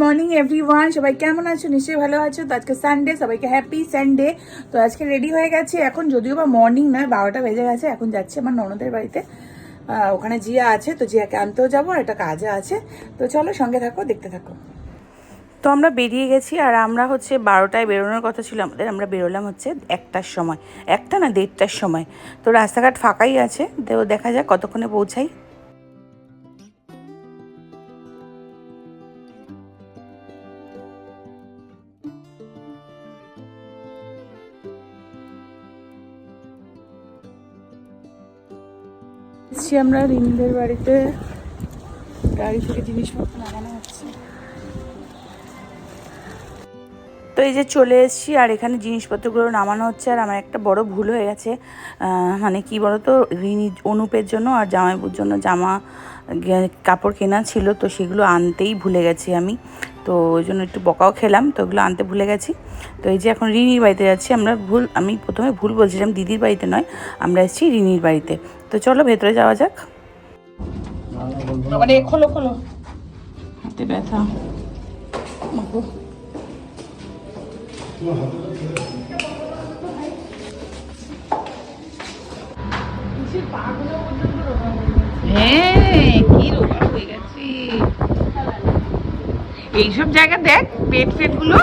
Morning everyone সবাই কেমন আছো? নিশ্চয়ই ভালো আছো। তো আজকে সানডে সবাইকে হ্যাপি সানডে তো আজকে রেডি হয়ে গেছে। এখন যদিও বা মর্নিং নয়, বারোটা বেজে গেছে। এখন যাচ্ছি আমার ননদের বাড়িতে। ওখানে জিয়া আছে, তো জিয়াকে আনতেও যাব, আর একটা কাজে আছে। তো চলো সঙ্গে থাকো, দেখতে থাকো। তো আমরা বেরিয়ে গেছি, আর আমরা হচ্ছে বারোটায় বেরোনোর কথা ছিল আমাদের। আমরা বেরোলাম হচ্ছে একটার সময়। একটা না দেড়টার সময়। তো রাস্তাঘাট ফাঁকাই আছে। তো দেখা যাক কতক্ষণে পৌঁছাই। আমরা রিমিদের বাড়িতে। গাড়ি থেকে জিনিসপত্র নামানো হচ্ছে। তো এই যে চলে এসেছি আর এখানে জিনিসপত্রগুলো নামানো হচ্ছে আর আমার একটা বড় ভুল হয়ে গেছে। মানে কি বলতো রিনি অনুপের জন্য আর জামাইবুর জন্য জামা কাপড় কেনা ছিল তো সেগুলো আনতেই ভুলে গেছি আমি। তো ওই জন্য একটু বকাও খেলাম তো ওগুলো আনতে ভুলে গেছি। তো এই যে এখন রিনির বাড়িতে যাচ্ছি আমরা ভুল আমি প্রথমে ভুল বলছিলাম দিদির বাড়িতে নয় আমরা এসেছি রিনির বাড়িতে। তো চলো ভেতরে যাওয়া যাক। আবার খোলো খোলো হাতে ব্যথা। মাগো। হ্যাঁ হয়ে এইসব জায়গা দেখ পেট ফেটগুলো।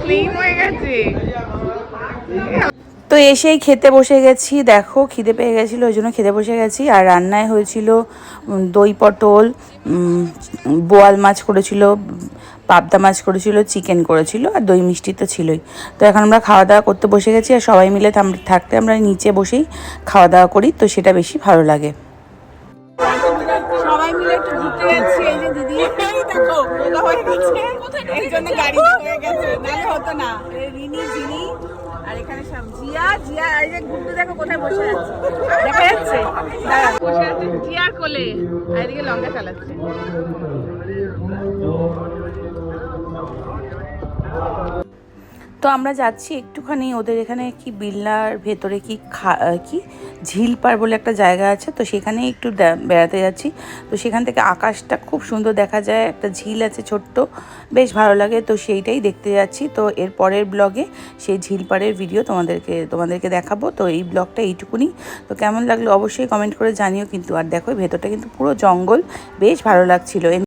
স্লিম হয়ে গেছে। তো এসেই খেতে বসে গেছি। দেখো, খিদে পেয়ে গেছিল, ওই জন্য খেতে বসে গেছি। আর রান্নায় হয়েছিল দই পটল বোয়াল মাছ করেছিল পাবদা মাছ করেছিল চিকেন করেছিল আর দই মিষ্টি তো ছিলই। তো এখন আমরা খাওয়া দাওয়া করতে বসে গেছি আর সবাই মিলে থাকতে আমরা নিচে বসেই খাওয়া দাওয়া করি, তো সেটা বেশি ভালো লাগে। তো আমরা যাচ্ছি একটুখানি ওদের এখানে কি বিল্লার ভেতরে কি খা কি ঝিলপাড় বলে একটা জায়গা আছে, তো সেখানে একটু বেড়াতে যাচ্ছি। তো সেখান থেকে আকাশটা খুব সুন্দর দেখা যায়, একটা ঝিল আছে ছোট্ট, বেশ ভালো লাগে, তো সেইটাই দেখতে যাচ্ছি। তো এর পরের ব্লগে সেই ঝিলপাড়ের ভিডিও তোমাদেরকে তোমাদেরকে দেখাবো। তো এই ব্লগটা এইটুকুনি। তো কেমন লাগল অবশ্যই কমেন্ট করে জানিও কিন্তু, আর দেখো ভেতরটা কিন্তু পুরো জঙ্গল, বেশ ভালো লাগছিল।